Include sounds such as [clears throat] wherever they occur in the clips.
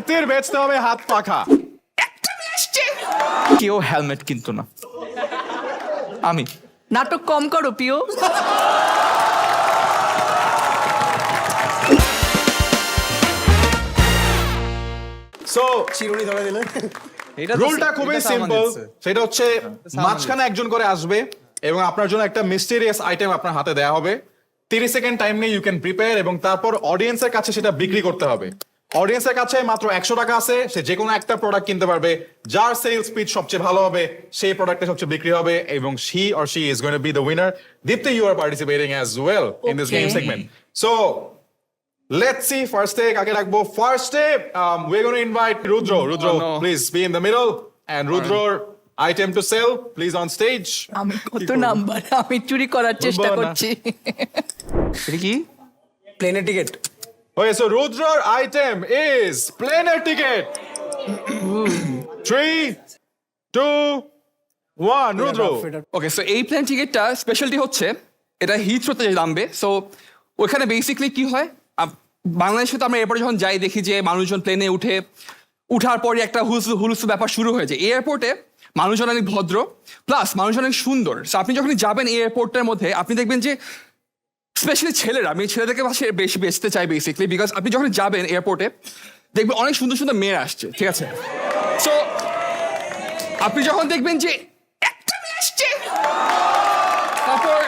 দীপ্তির বেচতে হবে হাত পাখা। কেউ হেলমেট কিনতো না। আমি। নাটক কম করো পিও। সো চিরুনি ধরে দিলেন। রুলটা খুবই সিম্পল সেটা হচ্ছে মাঝখানে একজন করে আসবে এবং আপনার জন্য একটা মিস্টেরিয়াস আইটেম আপনার হাতে দেয়া হবে। তিরিশ সেকেন্ড টাইম নিয়ে ইউ ক্যান প্রিপেয়ার এবং তারপর অডিয়েন্সের কাছে সেটা বিক্রি করতে হবে। অডিয়েন্সের কাছে মাত্র একশো টাকা আছে সে যে কোনো একটা প্রোডাক্ট কিনতে পারবে যার সেলস স্পিড সবচেয়ে ভালো হবে সেই প্রোডাক্টে সবচেয়ে বিক্রি হবে এবং she or she is to be the winner Dipti you are participating as well in this game segment so Let's see. First take, কাকে রাখব First take, um, we're going to invite Rudro. Rudro, no. please be in the middle. And Rudro, item to sell, please on stage. আমি কত number আমি চুরি করার চেষ্টা। করছি এটা কি প্লেনের ticket Okay, so Rudro's item is plane air ticket. [clears throat] Three, two, one. Rudro. Okay so এই প্ল্যান টিকিটটা স্পেশালিটি হচ্ছে এটা হিথ্রোতে নামবে সো ওখানে বেসিকলি কি হয় আপ- বাংলাদেশে তো আমরা এয়ারপোর্টে যখন যাই দেখি যে মানুষজন প্লেনে উঠে উঠার পরে একটা হুলস হুলস ব্যাপার শুরু হয়ে যায় এয়ারপোর্টে মানুষজন অনেক ভদ্র প্লাস মানুষজন অনেক সুন্দর সো আপনি যখন যাবেন এই এয়ারপোর্টটার মধ্যে আপনি দেখবেন যে স্পেশালি ছেলেরা, আমি ছেলেদেরকে বেশি বেচতে চাই বেসিকলি বিকজ আপনি যখন যাবেন এয়ারপোর্টে দেখবেন অনেক সুন্দর সুন্দর মেয়ে আসছে, ঠিক আছে? সো আপনি যখন দেখবেন যে মেয়ে তারপর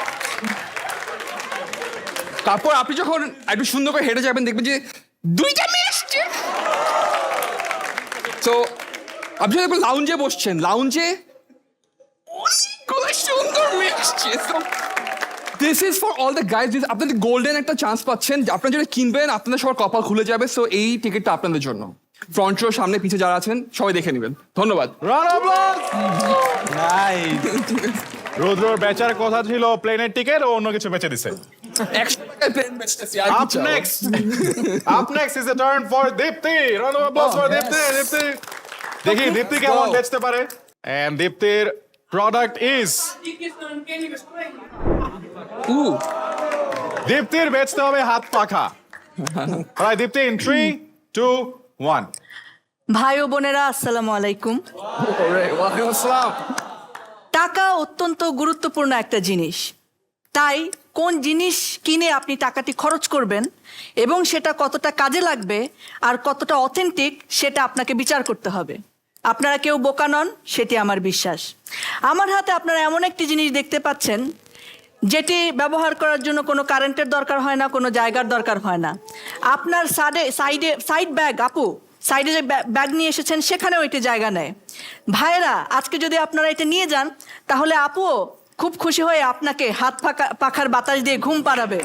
তারপর আপনি যখন একটু সুন্দর করে হেঁটে যাবেন, দেখবেন যে দুইটা মেয়ে আসছে। তো আপনি যখন লাউঞ্জে বসছেন লাউঞ্জে অনেকগুলো সুন্দর মেয়ে আসছে। This is for all the guys আপনাদের গোল্ডেন একটা চান্স পাচ্ছেন আপনারা যেটা কিনবেন আপনাদের সবার কপাল খুলে যাবে সো এই টিকিটটা আপনাদের জন্য। ফ্রন্ট রো সামনে পিছে যারা আছেন সবাই দেখে নেবেন। ধন্যবাদ. রুদ্রর বেচার কথা ছিল প্লেনের টিকিট ও অন্য কিছু বেচে দিছে। Up next. Up next is the turn for Dipti. Round of applause for Dipti. দেখি কেমন বেচতে পারে? And দীপ্তির product is উ দীপ্তির বেচতে হবে হাত পাখা। Alright, Deepti in three, two, one. ভাই ও বোনেরা আসসালামু আলাইকুম। ওয়ালাইকুম আসসালাম। টাকা অত্যন্ত গুরুত্বপূর্ণ একটা জিনিস। তাই কোন জিনিস কিনে আপনি টাকাটি খরচ করবেন এবং সেটা কতটা কাজে লাগবে আর কতটা অথেন্টিক সেটা আপনাকে বিচার করতে হবে। আপনারা কেউ বোকা নন সেটি আমার বিশ্বাস। আমার হাতে আপনারা এমন একটি জিনিস দেখতে পাচ্ছেন যেটি ব্যবহার করার জন্য কোনো কারেন্টের দরকার হয় না, কোনো জায়গার দরকার হয় না। আপনার সাইডে সাইডে, সাইড ব্যাগ, আপু, সাইডে যে ব্যাগ নিয়ে এসেছেন, সেখানেও এটি জায়গা নেয়। ভাইয়েরা, আজকে যদি আপনারা এটা নিয়ে যান, তাহলে আপুও খুব খুশি হয়ে আপনাকে হাত পাখা পাখার বাতাস দিয়ে ঘুম পাড়াবে।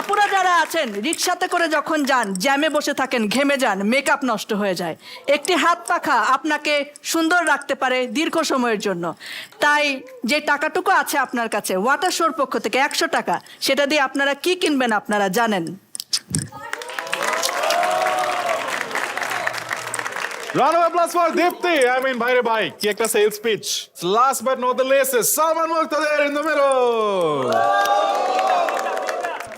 আপুরা যারা আছেন রিক্সাতে করে যখন যান জ্যামে বসে থাকেন ঘেমে যান মেকআপ নষ্ট হয়ে যায় একটি হাত পাখা আপনাকে সুন্দর রাখতে পারে দীর্ঘ সময়ের জন্য তাই যে টাকাটুকু আছে আপনার কাছে ওয়াটার শোর পক্ষ থেকে একশো টাকা সেটা দিয়ে আপনারা কি কিনবেন আপনারা জানেন Round of applause for Dipti. I mean, ভাই কি একটা sales pitch. Last but not the least Salman in the middle.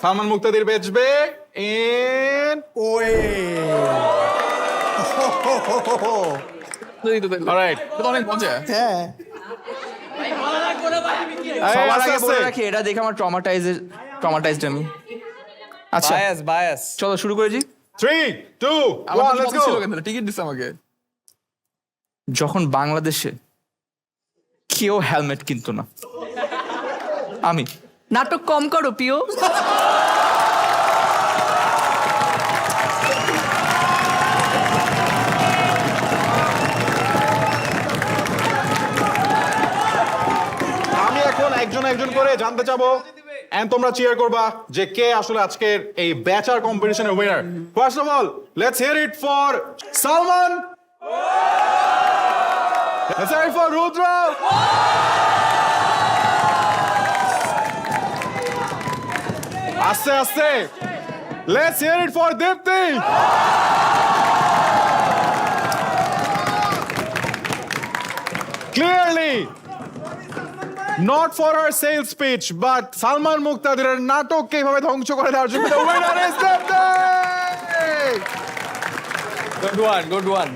Salman Muktadir বেচবে in way. অনেক মজা। হ্যাঁ। সবার আগে বলে রাখি এটা দেখে আমার ট্রমাটাইজ ট্রমাটাইজড আমি। আচ্ছা বায়াস বায়াস চলো শুরু করেছি। টিকিট দিছে আমাকে। যখন বাংলাদেশে কেউ হেলমেট কিনতো না আমি নাটক কম করো, পিও। আমি এখন একজন একজন করে জানতে চাবো। এন্ড তোমরা চিয়ার করবা যে কে আসলে আজকের এই ব্যাচার কম্পিটিশনের winner first of all let's hear it for Salman let's hear it for Rudra আস্তে আস্তে। Let's hear it for Dipti clearly not for our sales speech but Salman মুক্তাদিরের নাটককে এইভাবে ধ্বংস করে দেওয়ার জন্য! Good one good one